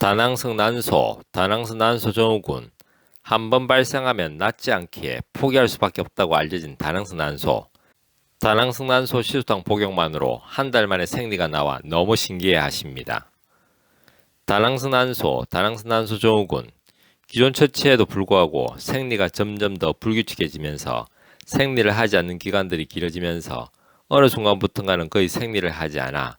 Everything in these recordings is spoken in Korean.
다낭성 난소, 다낭성 난소 증후군 한 번 발생하면 낫지 않기에 포기할 수밖에 없다고 알려진 다낭성 난소. 다낭성 난소 시수탕 복용만으로 한 달 만에 생리가 나와 너무 신기해 하십니다. 다낭성 난소, 다낭성 난소 증후군 기존 처치에도 불구하고 생리가 점점 더 불규칙해지면서 생리를 하지 않는 기간들이 길어지면서 어느 순간부터가는 거의 생리를 하지 않아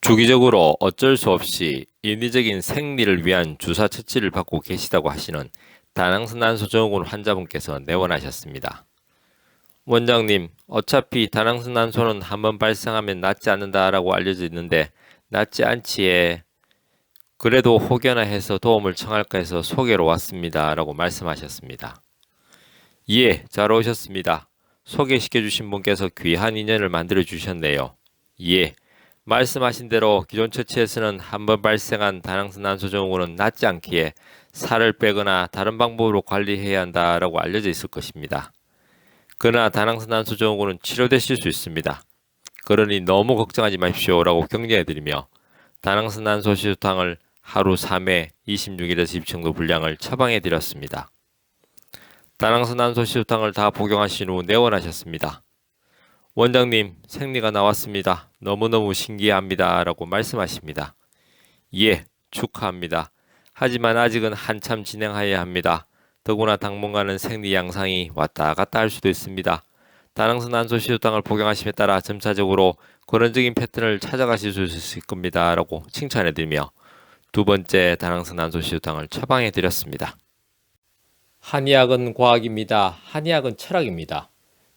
주기적으로 어쩔 수 없이 인위적인 생리를 위한 주사 처치를 받고 계시다고 하시는 다낭스난소 증후군 환자분께서 내원하셨습니다. 원장님, 어차피 다낭스난소는 한번 발생하면 낫지 않는다라고 알려져 있는데 낫지 않지에 그래도 혹여나 해서 도움을 청할까 해서 소개로 왔습니다. 라고 말씀하셨습니다. 예, 잘 오셨습니다. 소개시켜 주신 분께서 귀한 인연을 만들어 주셨네요. 예, 말씀하신 대로 기존 처치에서는 한 번 발생한 다낭스 난소증후군은 낫지 않기에 살을 빼거나 다른 방법으로 관리해야 한다라고 알려져 있을 것입니다. 그러나 다낭스 난소증후군은 치료되실 수 있습니다. 그러니 너무 걱정하지 마십시오라고 격려해드리며 다낭스 난소 시술탕을 하루 3회 26일에서 20정도 분량을 처방해드렸습니다. 다낭스 난소 시술탕을 다 복용하신 후 내원하셨습니다. 원장님, 생리가 나왔습니다. 너무너무 신기합니다. 라고 말씀하십니다. 예, 축하합니다. 하지만 아직은 한참 진행하여야 합니다. 더구나 당분간은 생리 양상이 왔다 갔다 할 수도 있습니다. 다낭스 난소 시도당을 복용하심에 따라 점차적으로 근원적인 패턴을 찾아가실 수 있을 겁니다. 라고 칭찬해드리며 두 번째 다낭스 난소 시도당을 처방해드렸습니다. 한의학은 과학입니다. 한의학은 철학입니다.